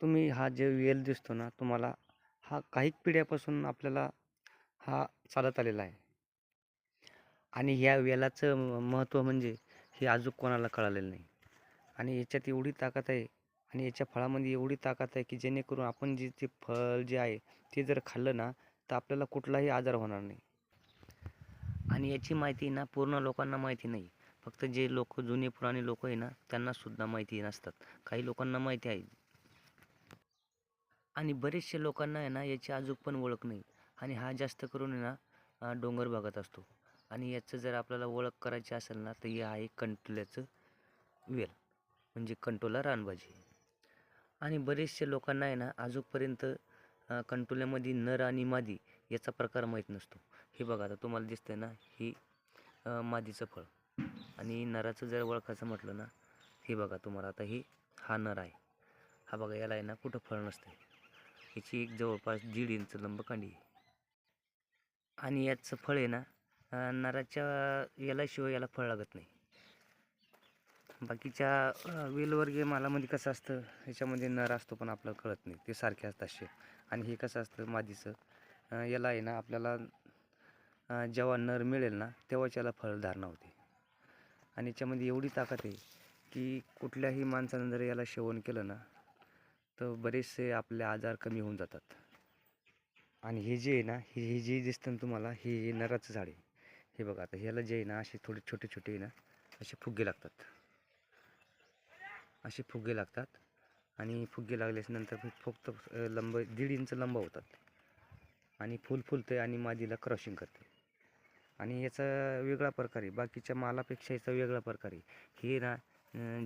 तुम्ही हा जे वेल दिसतो ना तुम्हाला हा काही पिढ्यापासून आपल्याला हा चालत आलेला आहे. आणि ह्या वेलाचं महत्त्व म्हणजे हे अजून कोणाला कळालेलं नाही. आणि याच्यात एवढी ताकद आहे आणि याच्या फळामध्ये एवढी ताकद आहे की जेणेकरून आपण जे ते फळ जे आहे ते जर खाल्लं ना तर आपल्याला कुठलाही आजार होणार नाही. आणि याची माहिती ना पूर्ण लोकांना माहिती नाही. फक्त जे लोक जुने पुराणे लोक आहे ना त्यांनासुद्धा माहिती नसतात. काही लोकांना माहिती आहे. आणि बरेचसे लोकांना आहे ना याची अजून पण ओळख नाही. आणि हा जास्त करून आहे ना डोंगर भागात असतो. आणि याचं जर आपल्याला ओळख करायची असेल ना तर हे आहे कंटोल्याचं वेल. म्हणजे कंटोला रानभाजी. आणि बरेचसे लोकांना आहे ना अजूनपर्यंत कंट्रोल्यामध्ये कंटोल्यामध्ये नर आणि मादी याचा प्रकार माहीत नसतो. हे बघा आता तुम्हाला दिसतंय ना ही मादीचं फळ. आणि नराचं जर ओळखायचं म्हटलं ना हे बघा तुम्हाला आता ही हा नर आहे. हा बघा याला आहे ना कुठं फळ नसते याची एक जवळपास दीड इंच लंब कांडी आहे. आणि याचं फळ आहे ना नराच्या यालाशिवाय याला फळ लागत नाही. बाकीच्या वेलवर्गीय मालामध्ये कसं असतं ह्याच्यामध्ये नर असतो पण आपल्याला कळत नाही. ते सारखे असतात असे आणि हे कसं असतं मादीचं याला आहे ना आपल्याला जेव्हा नर मिळेल ना तेव्हाच याला फळधारणा होते. आणि याच्यामध्ये एवढी ताकद आहे की कुठल्याही माणसानं जर याला सेवन केलं ना तर बरेचसे आपले आजार कमी होऊन जातात. आणि हे जे आहे ना हे हे जे दिसतं ना तुम्हाला हे हे नराचं झाड आहे. हे बघा आता ह्याला जे आहे ना असे थोडे छोटे छोटे आहे ना असे फुगे लागतात. असे फुगे लागतात. आणि फुगे लागल्याच्या नंतर फक्त लंब दीड इंच लंब होतात. आणि फुल फुलते आणि मादीला क्रॉशिंग करते आणि याचा वेगळा प्रकार आहे. बाकीच्या मालापेक्षा याचा वेगळा प्रकार आहे. हे ना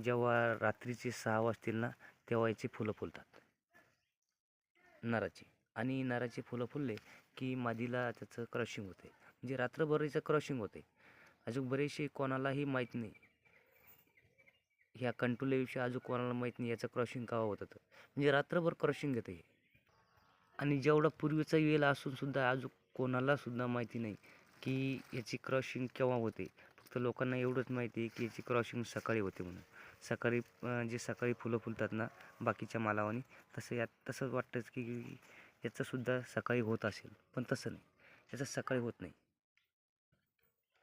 जेव्हा रात्रीचे सहा वाजतील ना तेव्हा याची फुलं फुलतात. नराची. आणि नराची फुलं फुलले की मादीला त्याचं क्रशिंग होते. म्हणजे रात्रभर याचं क्रशिंग होते. अजून बरेचसे कोणालाही माहीत नाही. ह्या कंटुलेविषयी अजून कोणाला माहीत नाही याचं क्रॉशिंग केव्हा होतं म्हणजे रात्रभर क्रॉशिंग घेते आणि जेवढा पूर्वीचा वेल असूनसुद्धा अजून कोणालासुद्धा माहिती नाही की याची क्रॉशिंग केव्हा होते. फक्त लोकांना एवढंच माहिती आहे की याची क्रॉशिंग सकाळी होते म्हणून. सकाळी जे सकाळी फुलं फुलतात ना बाकीच्या मालावानी तसं यात तसंच वाटतंच की याचंसुद्धा सकाळी होत असेल पण तसं नाही. याचं सकाळी होत नाही.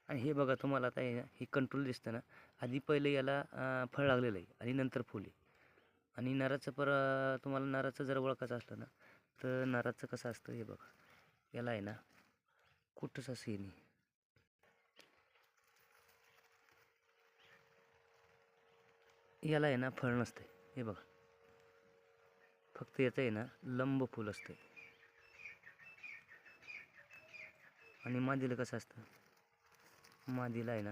आणि हे बघा तुम्हाला आता हे ना हे कंट्रोल दिसतं ना आधी पहिले याला फळ लागलेलं आहे आणि नंतर फुल आहे. आणि नराचं पर तुम्हाला नराचं जर ओळखायचं असलं ना तर नराचं कसं असतं हे बघा. याला आहे ना कुठंच असं हे नाही. याला आहे ना फळ नसते. हे बघा. फक्त याचं आहे ना लंब फुल असते. आणि मादीला कसं असतं? मादीला आहे ना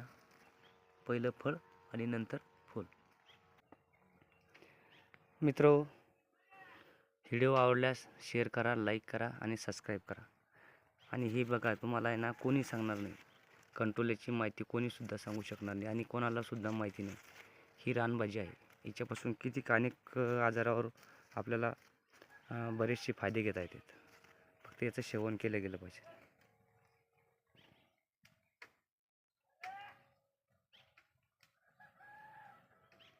पहिलं फळ आणि नंतर फूल. मित्र व्हिडिओ आवडल्यास शेअर करा लाईक करा आणि सबस्क्राईब करा. आणि हे बघा तुम्हाला आहे ना कोणी सांगणार नाही. कंट्रोलची माहिती कोणीसुद्धा सांगू शकणार नाही आणि कोणालासुद्धा माहिती नाही. ही रानभाजी आहे. याच्यापासून किती अनेक आजारावर आपल्याला बरेचसे फायदे घेता येतात. फक्त याचं सेवन केलं गेलं पाहिजे.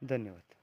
धन्यवाद.